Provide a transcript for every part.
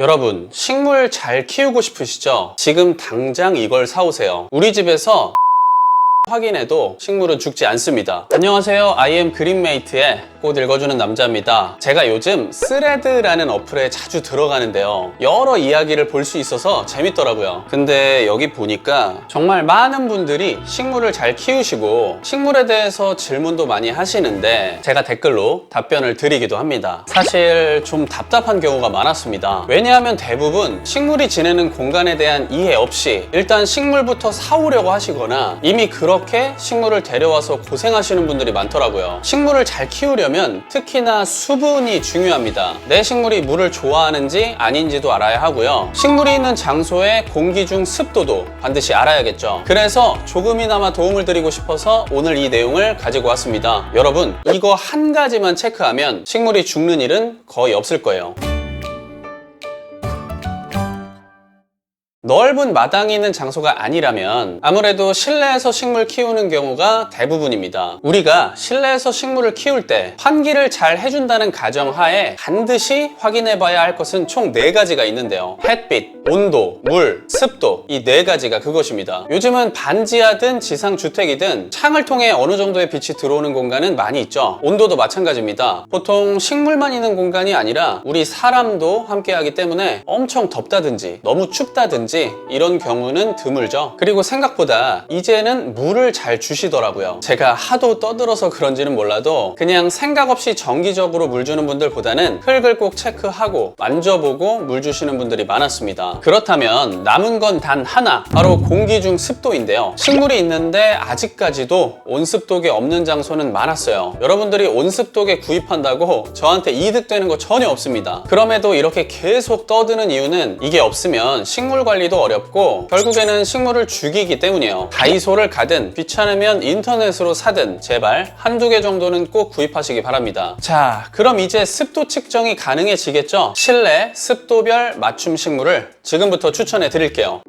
여러분, 식물 잘 키우고 싶으시죠? 지금 당장 이걸 사오세요. 우리 집에서 확인해도 식물은 죽지 않습니다. 안녕하세요. IM 그린메이트의 꽃 읽어주는 남자입니다. 제가 요즘 스레드라는 어플에 자주 들어가는데요. 여러 이야기를 볼 수 있어서 재밌더라고요. 근데 여기 보니까 정말 많은 분들이 식물을 잘 키우시고 식물에 대해서 질문도 많이 하시는데 제가 댓글로 답변을 드리기도 합니다. 사실 좀 답답한 경우가 많았습니다. 왜냐하면 대부분 식물이 지내는 공간에 대한 이해 없이 일단 식물부터 사오려고 하시거나 이미 그렇게 식물을 데려와서 고생하시는 분들이 많더라고요. 식물을 잘 키우려면 특히나 수분이 중요합니다. 내 식물이 물을 좋아하는지 아닌지도 알아야 하고요. 식물이 있는 장소의 공기 중 습도도 반드시 알아야겠죠. 그래서 조금이나마 도움을 드리고 싶어서 오늘 이 내용을 가지고 왔습니다. 여러분, 이거 한 가지만 체크하면 식물이 죽는 일은 거의 없을 거예요. 넓은 마당이 있는 장소가 아니라면 아무래도 실내에서 식물 키우는 경우가 대부분입니다. 우리가 실내에서 식물을 키울 때 환기를 잘 해준다는 가정하에 반드시 확인해 봐야 할 것은 총 네가지가 있는데요. 햇빛, 온도, 물, 습도 이네 가지가 그것입니다. 요즘은 반지하든 지상주택이든 창을 통해 어느 정도의 빛이 들어오는 공간은 많이 있죠. 온도도 마찬가지입니다. 보통 식물만 있는 공간이 아니라 우리 사람도 함께 하기 때문에 엄청 덥다든지 너무 춥다든지 이런 경우는 드물죠. 그리고 생각보다 이제는 물을 잘 주시더라고요. 제가 하도 떠들어서 그런지는 몰라도 그냥 생각 없이 정기적으로 물 주는 분들보다는 흙을 꼭 체크하고 만져보고 물 주시는 분들이 많았습니다. 그렇다면 남은 건 단 하나, 바로 공기 중 습도인데요. 식물이 있는데 아직까지도 온습도계 없는 장소는 많았어요. 여러분들이 온습도계 구입한다고 저한테 이득되는 거 전혀 없습니다. 그럼에도 이렇게 계속 떠드는 이유는 이게 없으면 식물 관리 도 어렵고 결국에는 식물을 죽이기 때문이에요. 다이소를 가든 귀찮으면 인터넷으로 사든 제발 한두 개 정도는 꼭 구입하시기 바랍니다. 자, 그럼 이제 습도 측정이 가능해지겠죠? 실내 습도별 맞춤 식물을 지금부터 추천해 드릴게요.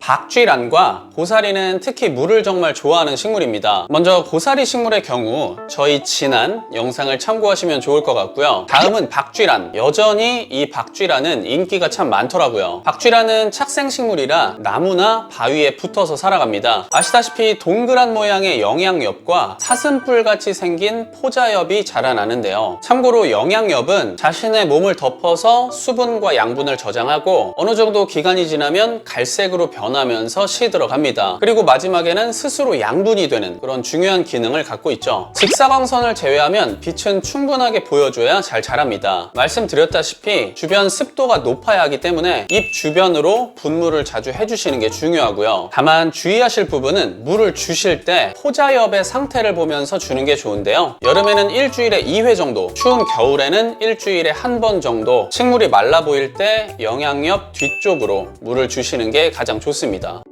박쥐란과 고사리는 특히 물을 정말 좋아하는 식물입니다. 먼저 고사리 식물의 경우 저희 지난 영상을 참고하시면 좋을 것 같고요. 다음은 박쥐란. 여전히 이 박쥐란은 인기가 참 많더라고요. 박쥐란은 착생식물이라 나무나 바위에 붙어서 살아갑니다. 아시다시피 동그란 모양의 영양엽과 사슴뿔 같이 생긴 포자엽이 자라나는데요. 참고로 영양엽은 자신의 몸을 덮어서 수분과 양분을 저장하고 어느 정도 기간이 지나면 갈색으로 변 하면서 시들어갑니다. 그리고 마지막에는 스스로 양분이 되는 그런 중요한 기능을 갖고 있죠. 직사광선을 제외하면 빛은 충분하게 보여줘야 잘 자랍니다. 말씀드렸다시피 주변 습도가 높아야 하기 때문에 잎 주변으로 분무를 자주 해주시는 게 중요하고요. 다만 주의하실 부분은 물을 주실 때 포자엽의 상태를 보면서 주는 게 좋은데요. 여름에는 일주일에 2회 정도, 추운 겨울에는 일주일에 한 번 정도 식물이 말라 보일 때 영양엽 뒤쪽으로 물을 주시는 게 가장 좋습니다. 했습니다.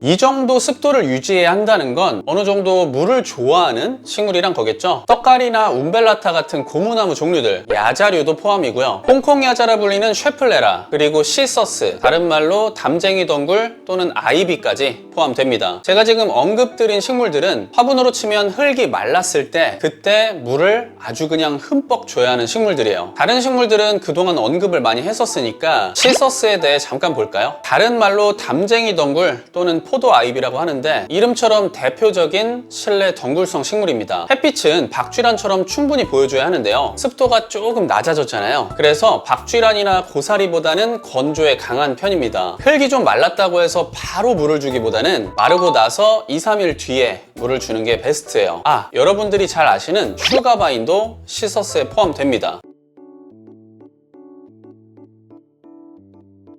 이 정도 습도를 유지해야 한다는 건 어느 정도 물을 좋아하는 식물이란 거겠죠. 떡가리나 움벨라타 같은 고무나무 종류들, 야자류도 포함이고요. 홍콩 야자라 불리는 쉐플레라, 그리고 시서스, 다른 말로 담쟁이 덩굴 또는 아이비까지 포함됩니다. 제가 지금 언급드린 식물들은 화분으로 치면 흙이 말랐을 때 그때 물을 아주 그냥 흠뻑 줘야 하는 식물들이에요. 다른 식물들은 그동안 언급을 많이 했었으니까 시서스에 대해 잠깐 볼까요? 다른 말로 담쟁이 덩굴 또는 포도 아이비라고 하는데 이름처럼 대표적인 실내 덩굴성 식물입니다. 햇빛은 박쥐란처럼 충분히 보여줘야 하는데요. 습도가 조금 낮아졌잖아요. 그래서 박쥐란이나 고사리보다는 건조에 강한 편입니다. 흙이 좀 말랐다고 해서 바로 물을 주기보다는 마르고 나서 2, 3일 뒤에 물을 주는 게 베스트예요. 아, 여러분들이 잘 아시는 슈가바인도 시서스에 포함됩니다.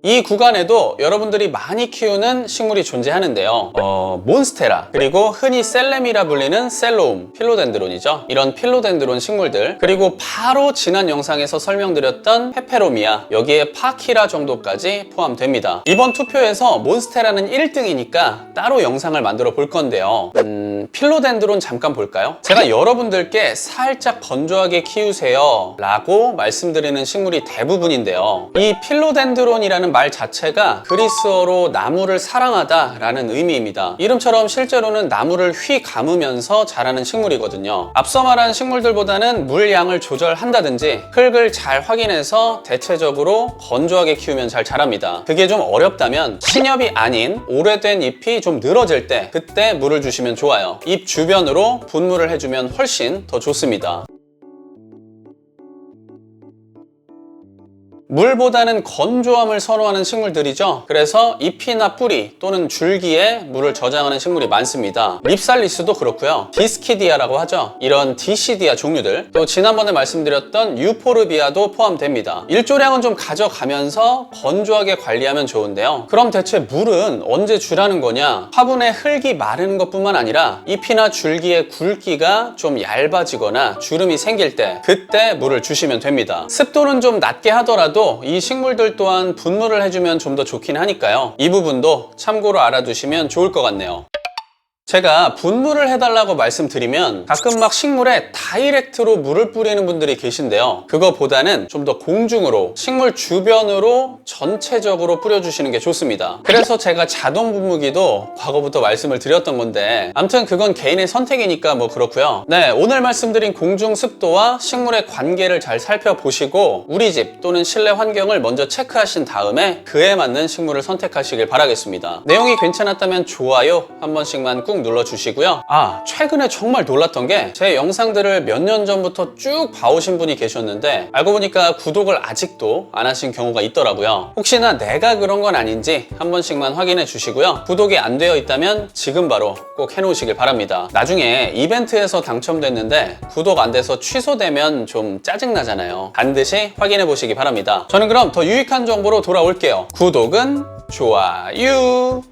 이 구간에도 여러분들이 많이 키우는 식물이 존재하는데요. 어, 몬스테라, 그리고 흔히 셀렘이라 불리는 셀로움, 필로덴드론이죠. 이런 필로덴드론 식물들, 그리고 바로 지난 영상에서 설명드렸던 페페로미아, 여기에 파키라 정도까지 포함됩니다. 이번 투표에서 몬스테라는 1등이니까 따로 영상을 만들어 볼 건데요. 음, 필로덴드론 잠깐 볼까요? 제가 여러분들께 살짝 건조하게 키우세요 라고 말씀드리는 식물이 대부분인데요. 이 필로덴드론이라는 말 자체가 그리스어로 나무를 사랑하다 라는 의미입니다. 이름처럼 실제로는 나무를 휘 감으면서 자라는 식물이거든요. 앞서 말한 식물들보다는 물량을 조절한다든지 흙을 잘 확인해서 대체적으로 건조하게 키우면 잘 자랍니다. 그게 좀 어렵다면 신엽이 아닌 오래된 잎이 좀 늘어질 때 그때 물을 주시면 좋아요. 잎 주변으로 분무를 해주면 훨씬 더 좋습니다. 물보다는 건조함을 선호하는 식물들이죠. 그래서 잎이나 뿌리 또는 줄기에 물을 저장하는 식물이 많습니다. 립살리스도 그렇고요. 디스키디아라고 하죠. 이런 디시디아 종류들 또 지난번에 말씀드렸던 유포르비아도 포함됩니다. 일조량은 좀 가져가면서 건조하게 관리하면 좋은데요. 그럼 대체 물은 언제 주라는 거냐? 화분에 흙이 마르는 것뿐만 아니라 잎이나 줄기의 굵기가 좀 얇아지거나 주름이 생길 때 그때 물을 주시면 됩니다. 습도는 좀 낮게 하더라도 이 식물들 또한 분무를 해주면 좀 더 좋긴 하니까요. 이 부분도 참고로 알아두시면 좋을 것 같네요. 제가 분무를 해달라고 말씀드리면 가끔 막 식물에 다이렉트로 물을 뿌리는 분들이 계신데요. 그거보다는 좀 더 공중으로 식물 주변으로 전체적으로 뿌려주시는 게 좋습니다. 그래서 제가 자동 분무기도 과거부터 말씀을 드렸던 건데 아무튼 그건 개인의 선택이니까 뭐 그렇고요. 네, 오늘 말씀드린 공중 습도와 식물의 관계를 잘 살펴보시고 우리 집 또는 실내 환경을 먼저 체크하신 다음에 그에 맞는 식물을 선택하시길 바라겠습니다. 내용이 괜찮았다면 좋아요 한 번씩만 꾹 눌러주시고요. 아, 최근에 정말 놀랐던 게 제 영상들을 몇 년 전부터 쭉 봐오신 분이 계셨는데 알고 보니까 구독을 아직도 안 하신 경우가 있더라고요. 혹시나 내가 그런 건 아닌지 한 번씩만 확인해 주시고요. 구독이 안 되어 있다면 지금 바로 꼭 해놓으시길 바랍니다. 나중에 이벤트에서 당첨됐는데 구독 안 돼서 취소되면 좀 짜증나잖아요. 반드시 확인해 보시기 바랍니다. 저는 그럼 더 유익한 정보로 돌아올게요. 구독은 좋아요.